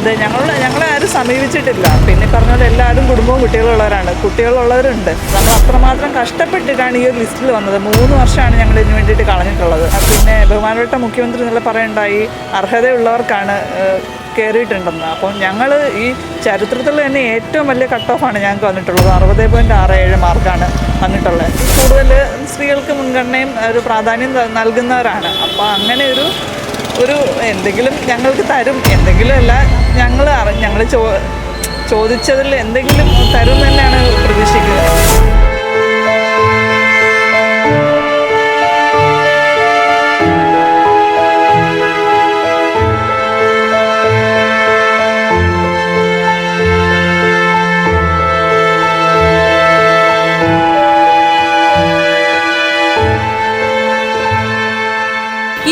അതെ ഞങ്ങൾ ഞങ്ങളെ ആരും സമീപിച്ചിട്ടില്ല. പിന്നെ പറഞ്ഞ പോലെ എല്ലാവരും കുടുംബവും കുട്ടികളുള്ളവരാണ്. കുട്ടികളുള്ളവരുണ്ട്. നമ്മൾ അത്രമാത്രം കഷ്ടപ്പെട്ടിട്ടാണ് ഈ ഒരു ലിസ്റ്റിൽ വന്നത്. മൂന്ന് വർഷമാണ് ഞങ്ങൾ ഇതിന് വേണ്ടിയിട്ട് കളഞ്ഞിട്ടുള്ളത്. പിന്നെ ബഹുമാനപ്പെട്ട മുഖ്യമന്ത്രി എന്നുള്ള പറയണ്ടായി അർഹതയുള്ളവർക്കാണ് കയറിയിട്ടുണ്ടെന്ന് അപ്പം ഞങ്ങൾ ഈ ചരിത്രത്തിൽ തന്നെ ഏറ്റവും വലിയ കട്ട് ഓഫാണ് ഞങ്ങൾക്ക് വന്നിട്ടുള്ളത്. അറുപത് പോയിന്റ് ആറ് ഏഴ് മാർക്കാണ് വന്നിട്ടുള്ളത്. കൂടുതൽ സ്ത്രീകൾക്ക് മുൻഗണനയും ഒരു പ്രാധാന്യം നൽകുന്നവരാണ്. അപ്പോൾ അങ്ങനെ ഒരു ഒരു എന്തെങ്കിലും ഞങ്ങൾക്ക് തരും. എന്തെങ്കിലും അല്ല ഞങ്ങൾ ഞങ്ങൾ ചോ ചോദിച്ചതിൽ എന്തെങ്കിലും തരും തന്നെയാണ് പ്രതീക്ഷിക്കുന്നത്.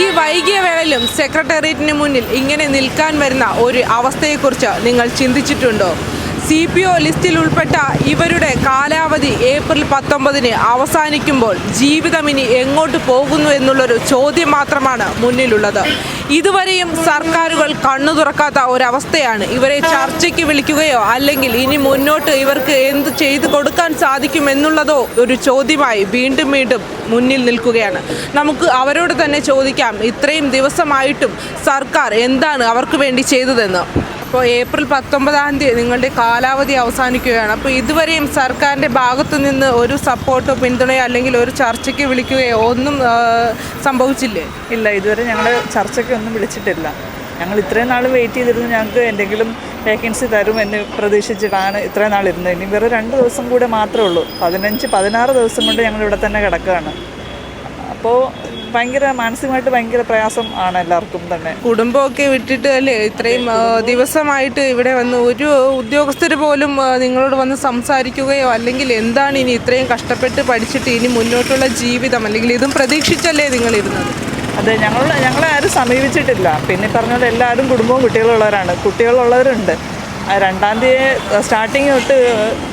ഈ വൈകിയ വേളയിലും സെക്രട്ടേറിയറ്റിന് മുന്നിൽ ഇങ്ങനെ നിൽക്കാൻ വരുന്ന ഒരു അവസ്ഥയെക്കുറിച്ച് നിങ്ങൾ ചിന്തിച്ചിട്ടുണ്ടോ? സി പി ഒ ലിസ്റ്റിൽ ഉൾപ്പെട്ട ഇവരുടെ കാലാവധി ഏപ്രിൽ പത്തൊമ്പതിന് അവസാനിക്കുമ്പോൾ ജീവിതം ഇനി എങ്ങോട്ട് പോകുന്നു എന്നുള്ളൊരു ചോദ്യം മാത്രമാണ് മുന്നിലുള്ളത്. ഇതുവരെയും സർക്കാരുകൾ കണ്ണു തുറക്കാത്ത ഒരവസ്ഥയാണ്. ഇവരെ ചർച്ചയ്ക്ക് വിളിക്കുകയോ അല്ലെങ്കിൽ ഇനി മുന്നോട്ട് ഇവർക്ക് എന്ത് ചെയ്തു കൊടുക്കാൻ സാധിക്കും എന്നുള്ളതോ ഒരു ചോദ്യമായി വീണ്ടും വീണ്ടും മുന്നിൽ നിൽക്കുകയാണ്. നമുക്ക് അവരോട് തന്നെ ചോദിക്കാം ഇത്രയും ദിവസമായിട്ടും സർക്കാർ എന്താണ് അവർക്ക് വേണ്ടി ചെയ്തതെന്ന്? അപ്പോൾ ഏപ്രിൽ പത്തൊമ്പതാം തീയതി നിങ്ങളുടെ കാലാവധി അവസാനിക്കുകയാണ്. അപ്പോൾ ഇതുവരെയും സർക്കാരിന്റെ ഭാഗത്തു നിന്ന് ഒരു സപ്പോർട്ടോ പിന്തുണയോ അല്ലെങ്കിൽ ഒരു ചർച്ചയ്ക്ക് വിളിക്കുകയോ ഒന്നും സംഭവിച്ചില്ലേ? ഇല്ല ഇതുവരെ ഞങ്ങൾ ചർച്ചയ്ക്ക് ഒന്നും വിളിച്ചിട്ടില്ല. ഞങ്ങൾ ഇത്രയും നാൾ വെയിറ്റ് ചെയ്തിരുന്നു ഞങ്ങൾക്ക് എന്തെങ്കിലും വേക്കൻസി തരും എന്ന് പ്രതീക്ഷിച്ചിട്ടാണ് ഇത്രയും നാൾ ഇരുന്നത്. ഇനി വെറും രണ്ട് ദിവസം കൂടെ മാത്രമേ ഉള്ളൂ. പതിനഞ്ച് പതിനാറ് ദിവസം കൊണ്ട് ഞങ്ങൾ ഇവിടെ തന്നെ കിടക്കുകയാണ്. അപ്പോൾ ഭയങ്കര മാനസികമായിട്ട് ഭയങ്കര പ്രയാസം ആണ് എല്ലാവർക്കും തന്നെ. കുടുംബമൊക്കെ വിട്ടിട്ട് അല്ലേ ഇത്രയും ദിവസമായിട്ട് ഇവിടെ വന്ന് ഒരു ഉദ്യോഗസ്ഥർ പോലും നിങ്ങളോട് വന്ന് സംസാരിക്കുകയോ അല്ലെങ്കിൽ എന്താണ് ഇനി ഇത്രയും കഷ്ടപ്പെട്ട് പഠിച്ചിട്ട് ഇനി മുന്നോട്ടുള്ള ജീവിതം അല്ലെങ്കിൽ ഇതും പ്രതീക്ഷിച്ചല്ലേ നിങ്ങളിരുന്നത്? അതെ ഞങ്ങൾ ഞങ്ങളെ ആരും സമീപിച്ചിട്ടില്ല. പിന്നെ പറഞ്ഞ എല്ലാവരും കുടുംബവും കുട്ടികളുള്ളവരാണ്. കുട്ടികളുള്ളവരുണ്ട്. രണ്ടാം തീയതി സ്റ്റാർട്ടിങ് തൊട്ട്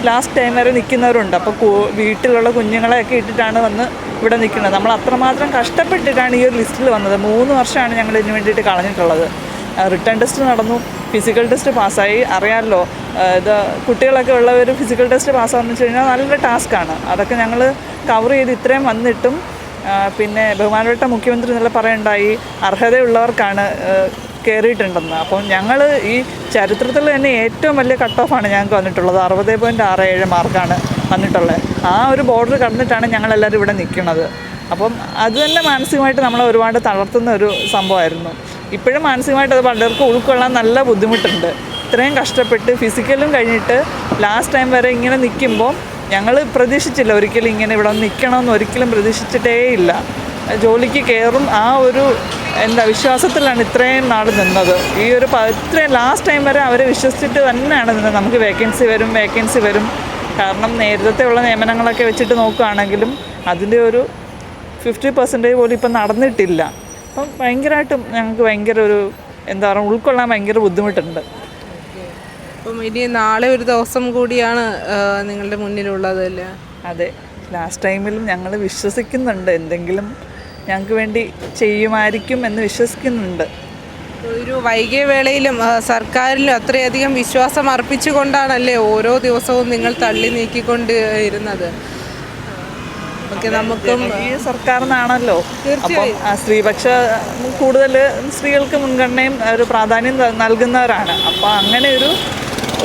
ലാസ്റ്റ് ടൈം വരെ നിൽക്കുന്നവരുണ്ട്. അപ്പോൾ വീട്ടിലുള്ള കുഞ്ഞുങ്ങളെയൊക്കെ ഇട്ടിട്ടാണ് വന്ന് ഇവിടെ നിൽക്കുന്നത്. നമ്മൾ അത്രമാത്രം കഷ്ടപ്പെട്ടിട്ടാണ് ഈ ഒരു ലിസ്റ്റിൽ വന്നത്. മൂന്ന് വർഷമാണ് ഞങ്ങൾ ഇതിന് വേണ്ടിയിട്ട് കളഞ്ഞിട്ടുള്ളത്. റിട്ടേൺ ടെസ്റ്റ് നടന്നു. ഫിസിക്കൽ ടെസ്റ്റ് പാസ്സായി. അറിയാമല്ലോ ഇത് കുട്ടികളൊക്കെ ഉള്ളവർ ഫിസിക്കൽ ടെസ്റ്റ് പാസ്സാകുന്ന വെച്ച് കഴിഞ്ഞാൽ നല്ല ടാസ്ക്കാണ് അതൊക്കെ ഞങ്ങൾ കവർ ചെയ്ത് ഇത്രയും വന്നിട്ടും പിന്നെ ബഹുമാനപ്പെട്ട മുഖ്യമന്ത്രി നല്ല പറയുണ്ടായി അർഹതയുള്ളവർക്കാണ് കയറിയിട്ടുണ്ടെന്ന് അപ്പം ഞങ്ങൾ ഈ ചരിത്രത്തിൽ തന്നെ ഏറ്റവും വലിയ കട്ട് ഓഫാണ് ഞങ്ങൾക്ക് വന്നിട്ടുള്ളത്. അറുപത് പോയിന്റ് ആറ് ഏഴ് മാർക്കാണ് വന്നിട്ടുള്ളത്. ആ ഒരു ബോർഡർ കടന്നിട്ടാണ് ഞങ്ങളെല്ലാവരും ഇവിടെ നിൽക്കുന്നത്. അപ്പം അത് തന്നെ മാനസികമായിട്ട് നമ്മളെ ഒരുപാട് തളർത്തുന്ന ഒരു സംഭവമായിരുന്നു. ഇപ്പോഴും മാനസികമായിട്ട് അത് പലർക്കും ഉൾക്കൊള്ളാൻ നല്ല ബുദ്ധിമുട്ടുണ്ട്. ഇത്രയും കഷ്ടപ്പെട്ട് ഫിസിക്കലും കഴിഞ്ഞിട്ട് ലാസ്റ്റ് ടൈം വരെ ഇങ്ങനെ നിൽക്കുമ്പോൾ ഞങ്ങൾ പ്രതീക്ഷിച്ചില്ല ഒരിക്കലും ഇങ്ങനെ ഇവിടെ നിൽക്കണമെന്ന്. ഒരിക്കലും പ്രതീക്ഷിച്ചിട്ടേ ഇല്ല ജോലിക്ക് കയറും ആ ഒരു എന്താ വിശ്വാസത്തിലാണ് ഇത്രയും നാൾ നിന്നത്. ഈ ഒരു ഇത്രയും ലാസ്റ്റ് ടൈം വരെ അവരെ വിശ്വസിച്ചിട്ട് തന്നെയാണ് നിന്നത്. നമുക്ക് വേക്കൻസി വരും വേക്കൻസി വരും. കാരണം നേരത്തെ ഉള്ള നിയമനങ്ങളൊക്കെ വെച്ചിട്ട് നോക്കുകയാണെങ്കിലും അതിന്റെ ഒരു ഫിഫ്റ്റി പെർസെന്റേജ് പോലും ഇപ്പം നടന്നിട്ടില്ല. അപ്പം ഭയങ്കരമായിട്ടും ഞങ്ങൾക്ക് ഭയങ്കര ഒരു എന്താ പറയുക ഉൾക്കൊള്ളാൻ ഭയങ്കര ബുദ്ധിമുട്ടുണ്ട്. അപ്പം ഇനി നാളെ ഒരു ദിവസം കൂടിയാണ് നിങ്ങളുടെ മുന്നിലുള്ളത് അല്ലേ? അതെ. ലാസ്റ്റ് ടൈമിലും ഞങ്ങൾ വിശ്വസിക്കുന്നുണ്ട്. എന്തെങ്കിലും ഞങ്ങൾക്ക് വേണ്ടി ചെയ്യുമായിരിക്കും എന്ന് വിശ്വസിക്കുന്നുണ്ട്. ഒരു വൈകിയ വേളയിലും സർക്കാരിലും അത്രയധികം വിശ്വാസം അർപ്പിച്ചുകൊണ്ടാണല്ലേ ഓരോ ദിവസവും നിങ്ങൾ തള്ളി നീക്കിക്കൊണ്ട് ഇരുന്നത്? ഓക്കെ നമുക്കും ഈ സർക്കാരിനാണല്ലോ. അപ്പം ആ, സ്ത്രീപക്ഷ കൂടുതൽ സ്ത്രീകൾക്ക് മുൻഗണനയും ഒരു പ്രാധാന്യം നൽകുന്നവരാണ്. അപ്പോൾ അങ്ങനെ ഒരു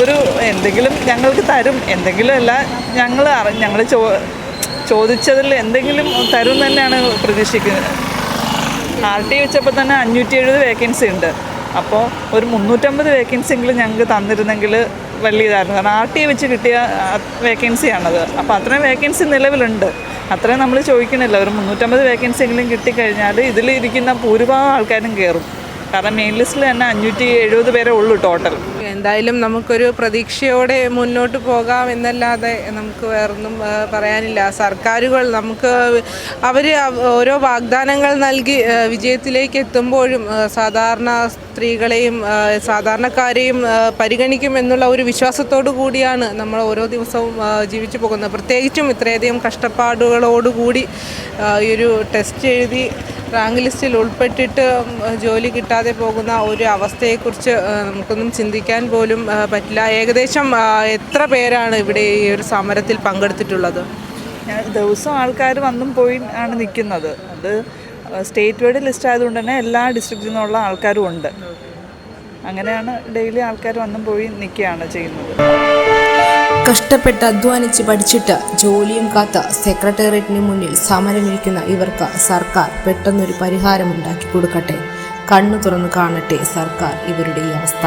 ഒരു എന്തെങ്കിലും ഞങ്ങൾക്ക് തരും. എന്തെങ്കിലും അല്ല ഞങ്ങൾ ഞങ്ങൾ ചോ ചോദിച്ചതിൽ എന്തെങ്കിലും തരും തന്നെയാണ് പ്രതീക്ഷിക്കുന്നത്. ആർ ടി വെച്ചപ്പോൾ തന്നെ അഞ്ഞൂറ്റി എഴുപത് വേക്കൻസി ഉണ്ട്. അപ്പോൾ ഒരു മുന്നൂറ്റമ്പത് വേക്കൻസി എങ്കിലും ഞങ്ങൾക്ക് തന്നിരുന്നെങ്കിൽ വലിയ ഇതായിരുന്നു കാരണം ആർ ടി വെച്ച് കിട്ടിയ വേക്കൻസിയാണത് അപ്പോൾ അത്രയും വേക്കൻസി നിലവിലുണ്ട്. അത്രയും നമ്മൾ ചോദിക്കണില്ല ഒരു മുന്നൂറ്റമ്പത് വേക്കൻസി എങ്കിലും കിട്ടിക്കഴിഞ്ഞാൽ ഇതിൽ ഇരിക്കുന്ന ഭൂരിഭാഗം ആൾക്കാരും കയറും. കാരണം മെയിൻ ലിസ്റ്റിൽ തന്നെ അഞ്ഞൂറ്റി എഴുപത് പേരെ ഉള്ളൂ ടോട്ടൽ എന്തായാലും നമുക്കൊരു പ്രതീക്ഷയോടെ മുന്നോട്ട് പോകാം എന്നല്ലാതെ നമുക്ക് വേറൊന്നും പറയാനില്ല. സർക്കാരുകൾ നമുക്ക് അവർ ഓരോ വാഗ്ദാനങ്ങൾ നൽകി വിജയത്തിലേക്ക് എത്തുമ്പോഴും സാധാരണ സ്ത്രീകളെയും സാധാരണക്കാരെയും പരിഗണിക്കും എന്നുള്ള ഒരു വിശ്വാസത്തോടു കൂടിയാണ് നമ്മൾ ഓരോ ദിവസവും ജീവിച്ചു പോകുന്നത്. പ്രത്യേകിച്ചും ഇത്രയധികം കഷ്ടപ്പാടുകളോടുകൂടി ഈ ഒരു ടെസ്റ്റ് എഴുതി റാങ്ക് ലിസ്റ്റിൽ ഉൾപ്പെട്ടിട്ട് ജോലി കിട്ടാതെ പോകുന്ന ഒരു അവസ്ഥയെക്കുറിച്ച് നമുക്കൊന്നും ചിന്തിക്കാൻ പോലും പറ്റില്ല. ഏകദേശം എത്ര പേരാണ് ഇവിടെ ഈ ഒരു സമരത്തിൽ പങ്കെടുത്തിട്ടുള്ളത്? ദിവസം ആൾക്കാർ വന്നും പോയി ആണ് നിൽക്കുന്നത്. അത് സ്റ്റേറ്റ് വൈഡ് ലിസ്റ്റ് ആയതുകൊണ്ട് തന്നെ എല്ലാ ഡിസ്ട്രിക്റ്റിൽ നിന്നുള്ള ആൾക്കാരും ഉണ്ട്. അങ്ങനെയാണ് ഡെയിലി ആൾക്കാർ വന്നും പോയി നിൽക്കുകയാണ് ചെയ്യുന്നത്. കഷ്ടപ്പെട്ട് അധ്വാനിച്ച് പഠിച്ചിട്ട് ജോലിയും കാത്ത സെക്രട്ടേറിയറ്റിന് മുന്നിൽ സമരമിരിക്കുന്ന ഇവർക്ക് സർക്കാർ പെട്ടെന്നൊരു പരിഹാരം ഉണ്ടാക്കി കൊടുക്കട്ടെ. കണ്ണു തുറന്നു കാണട്ടെ സർക്കാർ ഇവരുടെ ഈ അവസ്ഥ.